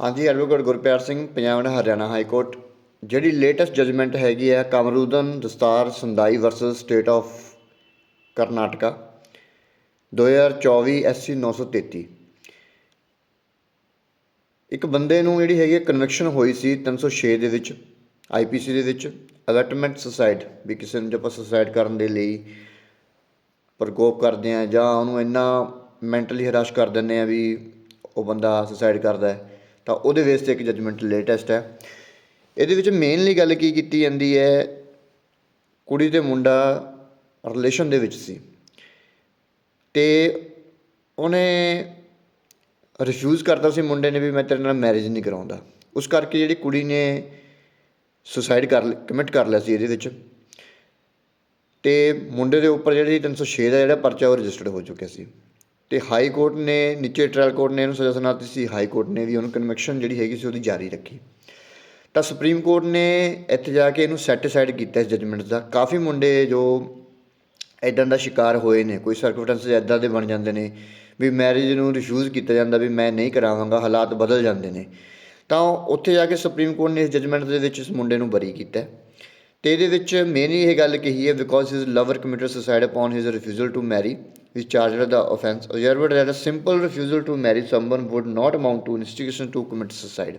ਹਾਂਜੀ, advocate Gurpyar Singh, Punjab and Haryana high court. ਜਿਹੜੀ latest judgement ਹੈਗੀ ਹੈ, Kamruddin Dastar Sandai versus state of Karnataka 2024 SC 933 ਇੱਕ ਬੰਦੇ ਨੂੰ ਜਿਹੜੀ ਹੈਗੀ ਕਨਵੈਕਸ਼ਨ ਹੋਈ ਸੀ 306 ਦੇ ਵਿੱਚ ਆਈਪੀਸੀ ਦੇ ਵਿੱਚ ਅਲਟਮੈਂਟ ਸੁਸਾਈਡ ਵੀ ਕਿਸੇ ਨੂੰ ਜੇ ਆਪਾਂ ਸੁਸਾਈਡ ਕਰਨ ਦੇ ਲਈ ਪ੍ਰਕੋਪ ਕਰਦੇ ਆ ਜਾਂ ਉਹਨੂੰ ਇੰਨਾ ਮੈਂਟਲੀ ਹਰਾਸ਼ ਕਰ ਦਿੰਦੇ ਆ ਵੀ ਉਹ ਬੰਦਾ ਸੁਸਾਈਡ ਕਰਦਾ ਹੈ। ਤਾਂ ਉਹਦੇ ਬੇਸ ਤੇ ਇੱਕ ਜਜਮੈਂਟ ਲੇਟੈਸਟ ਹੈ। ਇਹਦੇ ਵਿੱਚ ਮੇਨਲੀ ਗੱਲ ਕੀ ਕੀਤੀ ਜਾਂਦੀ ਹੈ, ਕੁੜੀ ਤੇ ਮੁੰਡਾ ਰਿਲੇਸ਼ਨ ਦੇ ਵਿੱਚ ਸੀ। ਤੇ ਉਹਨੇ ਰਿਫਿਊਜ਼ ਕਰਤਾ ਸੀ ਮੁੰਡੇ ਨੇ ਵੀ ਮੈਂ ਤੇਰੇ ਨਾਲ ਮੈਰਿਜ ਨਹੀਂ ਕਰਾਉਂਦਾ। ਉਸ ਕਰਕੇ ਜਿਹੜੀ ਕੁੜੀ ਨੇ ਸੁਸਾਈਡ ਕਰ ਕਮਿਟ ਕਰ ਲਿਆ ਸੀ ਇਹਦੇ ਵਿੱਚ। ਤੇ ਮੁੰਡੇ ਦੇ ਉੱਪਰ ਜਿਹੜੀ 306 ਦਾ ਜਿਹੜਾ ਪਰਚਾ ਉਹ ਰਜਿਸਟਰਡ ਹੋ ਚੁੱਕਿਆ ਸੀ। ਅਤੇ ਹਾਈ ਕੋਰਟ ਨੇ ਨੀਚੇ ਟਰਾਇਲ ਕੋਰਟ ਨੇ ਇਹਨੂੰ ਸਜ਼ਾ ਸੁਣਾ ਦਿੱਤੀ ਸੀ। ਹਾਈ ਕੋਰਟ ਨੇ ਵੀ ਉਹਨੂੰ ਕਨਵੈਕਸ਼ਨ ਜਿਹੜੀ ਹੈਗੀ ਸੀ ਉਹਦੀ ਜਾਰੀ ਰੱਖੀ। ਤਾਂ ਸੁਪਰੀਮ ਕੋਰਟ ਨੇ ਇੱਥੇ ਜਾ ਕੇ ਇਹਨੂੰ ਸੈਟੀਸਫਾਈਡ ਕੀਤਾ ਇਸ ਜਜਮੈਂਟ ਦਾ। ਕਾਫੀ ਮੁੰਡੇ ਜੋ ਇਦਾਂ ਦਾ ਸ਼ਿਕਾਰ ਹੋਏ ਨੇ, ਕੋਈ ਸਰਕਮਸਟੈਂਸਸ ਇਦਾਂ ਦੇ ਬਣ ਜਾਂਦੇ ਨੇ ਵੀ ਮੈਰਿਜ ਨੂੰ ਰਿਫਿਊਜ਼ ਕੀਤਾ ਜਾਂਦਾ ਵੀ ਮੈਂ ਨਹੀਂ ਕਰਾਵਾਂਗਾ, ਹਾਲਾਤ ਬਦਲ ਜਾਂਦੇ ਨੇ। ਤਾਂ ਉੱਥੇ ਜਾ ਕੇ ਸੁਪਰੀਮ ਕੋਰਟ ਨੇ ਇਸ ਜਜਮੈਂਟ ਦੇ ਵਿੱਚ ਇਸ ਮੁੰਡੇ ਨੂੰ ਬਰੀ ਕੀਤਾ। ਤੇ ਇਹਦੇ ਵਿੱਚ ਮੇਨਲੀ ਇਹ ਗੱਲ ਕਹੀ ਹੈ because his lover committed suicide upon his refusal to marry which charged the offence observed that a simple refusal to marry someone would not amount to instigation to commit suicide.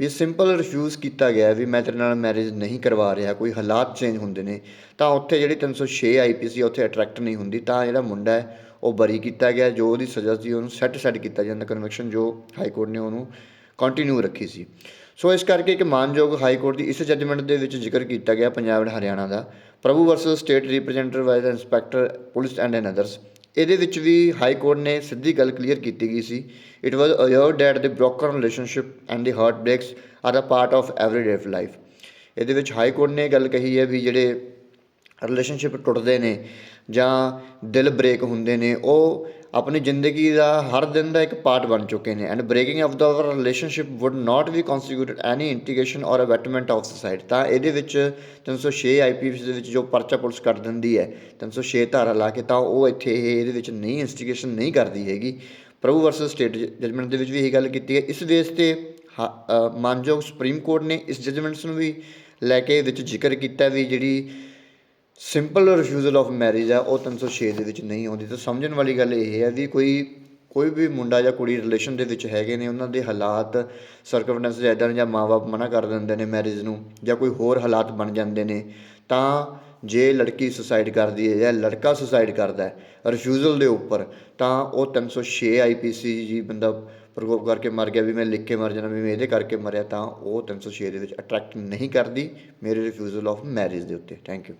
ਵੀ simple refuse ਕੀਤਾ ਗਿਆ ਵੀ ਮੈਂ ਤੇਰੇ ਨਾਲ marriage ਨਹੀਂ ਕਰਵਾ ਰਿਹਾ, ਕੋਈ ਹਾਲਾਤ ਚੇਂਜ ਹੁੰਦੇ ਨੇ, ਤਾਂ ਉੱਥੇ ਜਿਹੜੀ 306 ਆਈਪੀਸੀ ਉੱਥੇ ਅਟਰੈਕਟ ਨਹੀਂ ਹੁੰਦੀ, ਤਾਂ ਜਿਹੜਾ ਮੁੰਡਾ ਹੈ ਉਹ ਬਰੀ ਕੀਤਾ ਗਿਆ, ਜੋ ਉਹਦੀ ਸਜ਼ਾ ਸੀ ਉਹਨੂੰ ਸੈੱਟ ਸੈੱਟ ਕੀਤਾ ਜਾਂਦਾ ਕਨਵੈਕਸ਼ਨ ਜੋ ਹਾਈ ਕੋਰਟ ਨੇ ਉਹਨੂੰ ਕੰਟੀਨਿਊ ਰੱਖੀ ਸੀ। ਸੋ ਇਸ ਕਰਕੇ ਇੱਕ ਮਾਨਯੋਗ ਹਾਈ ਕੋਰਟ ਦੀ ਇਸ ਜੱਜਮੈਂਟ ਦੇ ਵਿੱਚ ਜ਼ਿਕਰ ਕੀਤਾ ਗਿਆ Punjab and Haryana the. Prabhu versus state represented by the inspector, police and an others ਇਹਦੇ ਵਿੱਚ ਵੀ ਹਾਈ ਕੋਰਟ ਨੇ ਸਿੱਧੀ ਗੱਲ ਕਲੀਅਰ ਕੀਤੀ ਗਈ ਸੀ। It was averred that the broken relationship and the heart breaks are a part of everyday life ਇਹਦੇ ਵਿੱਚ high court ਨੇ ਗੱਲ ਕਹੀ ਹੈ ਵੀ ਜਿਹੜੇ ਰਿਲੇਸ਼ਨਸ਼ਿਪ ਟੁੱਟਦੇ ਨੇ ਜਾਂ ਦਿਲ ਬ੍ਰੇਕ ਹੁੰਦੇ ਨੇ, ਉਹ ਆਪਣੀ ਜ਼ਿੰਦਗੀ ਦਾ ਹਰ ਦਿਨ ਦਾ ਇੱਕ ਪਾਰਟ ਬਣ ਚੁੱਕੇ ਨੇ and breaking of the relationship would not be constituted any instigation or abetment of suicide ਤਾਂ ਇਹਦੇ ਵਿੱਚ 306 ਆਈਪੀਸੀ ਦੇ ਵਿੱਚ ਜੋ ਪਰਚਾ ਪੁਲਿਸ ਕਰ ਦਿੰਦੀ ਹੈ 306 ਧਾਰਾ ਲਾ ਕੇ ਤਾਂ ਉਹ ਇੱਥੇ ਇਹ ਇਹਦੇ ਵਿੱਚ ਨਹੀਂ ਇੰਸਟੀਗੇਸ਼ਨ ਨਹੀਂ ਕਰਦੀ ਹੈਗੀ। ਪ੍ਰਭੂ ਵਰਸਸ ਸਟੇਟ ਜਜਮੈਂਟ ਦੇ ਵਿੱਚ ਵੀ ਇਹ ਗੱਲ ਕੀਤੀ ਹੈ। ਇਸ ਬੇਸ ਤੇ ਹਾ- ਮਾਨਯੋਗ ਸੁਪਰੀਮ ਕੋਰਟ ਨੇ ਇਸ ਜਜਮੈਂਟਸ ਨੂੰ ਵੀ ਲੈ ਕੇ ਵਿੱਚ ਜ਼ਿਕਰ ਕੀਤਾ ਵੀ ਜਿਹੜੀ ਸਿੰਪਲ ਰਿਫਿਊਜ਼ਲ ਆਫ ਮੈਰਿਜ ਹੈ ਉਹ 306 ਦੇ ਵਿੱਚ ਨਹੀਂ ਆਉਂਦੀ। ਤਾਂ ਸਮਝਣ ਵਾਲੀ ਗੱਲ ਇਹ ਹੈ ਵੀ ਕੋਈ ਕੋਈ ਵੀ ਮੁੰਡਾ ਜਾਂ ਕੁੜੀ ਰਿਲੇਸ਼ਨ ਦੇ ਵਿੱਚ ਹੈਗੇ ਨੇ, ਉਹਨਾਂ ਦੇ ਹਾਲਾਤ ਸਰਕਮਡੈਂਸ ਇਦਾਂ ਨੇ ਜਾਂ ਮਾਪੇ ਮਨਾ ਕਰ ਦਿੰਦੇ ਨੇ ਮੈਰਿਜ ਨੂੰ, ਜਾਂ ਕੋਈ ਹੋਰ ਹਾਲਾਤ ਬਣ ਜਾਂਦੇ ਨੇ, ਤਾਂ ਜੇ ਲੜਕੀ ਸੁਸਾਈਡ ਕਰਦੀ ਹੈ ਜਾਂ ਲੜਕਾ ਸੁਸਾਈਡ ਕਰਦਾ ਹੈ ਰਿਫਿਊਜ਼ਲ ਦੇ ਉੱਪਰ, ਤਾਂ ਉਹ 306 ਆਈਪੀਸੀ ਜੀ ਬੰਦਾ ਪ੍ਰਕੋਪ ਕਰਕੇ ਮਰ ਗਿਆ ਵੀ ਮੈਂ ਲਿਖ ਕੇ ਮਰ ਜਾਣਾ, ਵੀ ਮੈਂ ਇਹਦੇ ਕਰਕੇ ਮਰਿਆ, ਤਾਂ ਉਹ 306 ਦੇ ਵਿੱਚ ਅਟਰੈਕਟ ਨਹੀਂ ਕਰਦੀ ਮੇਰੇ ਰਿਫਿਊਜ਼ਲ ਆਫ ਮੈਰਿਜ ਦੇ ਉੱਤੇ। Thank you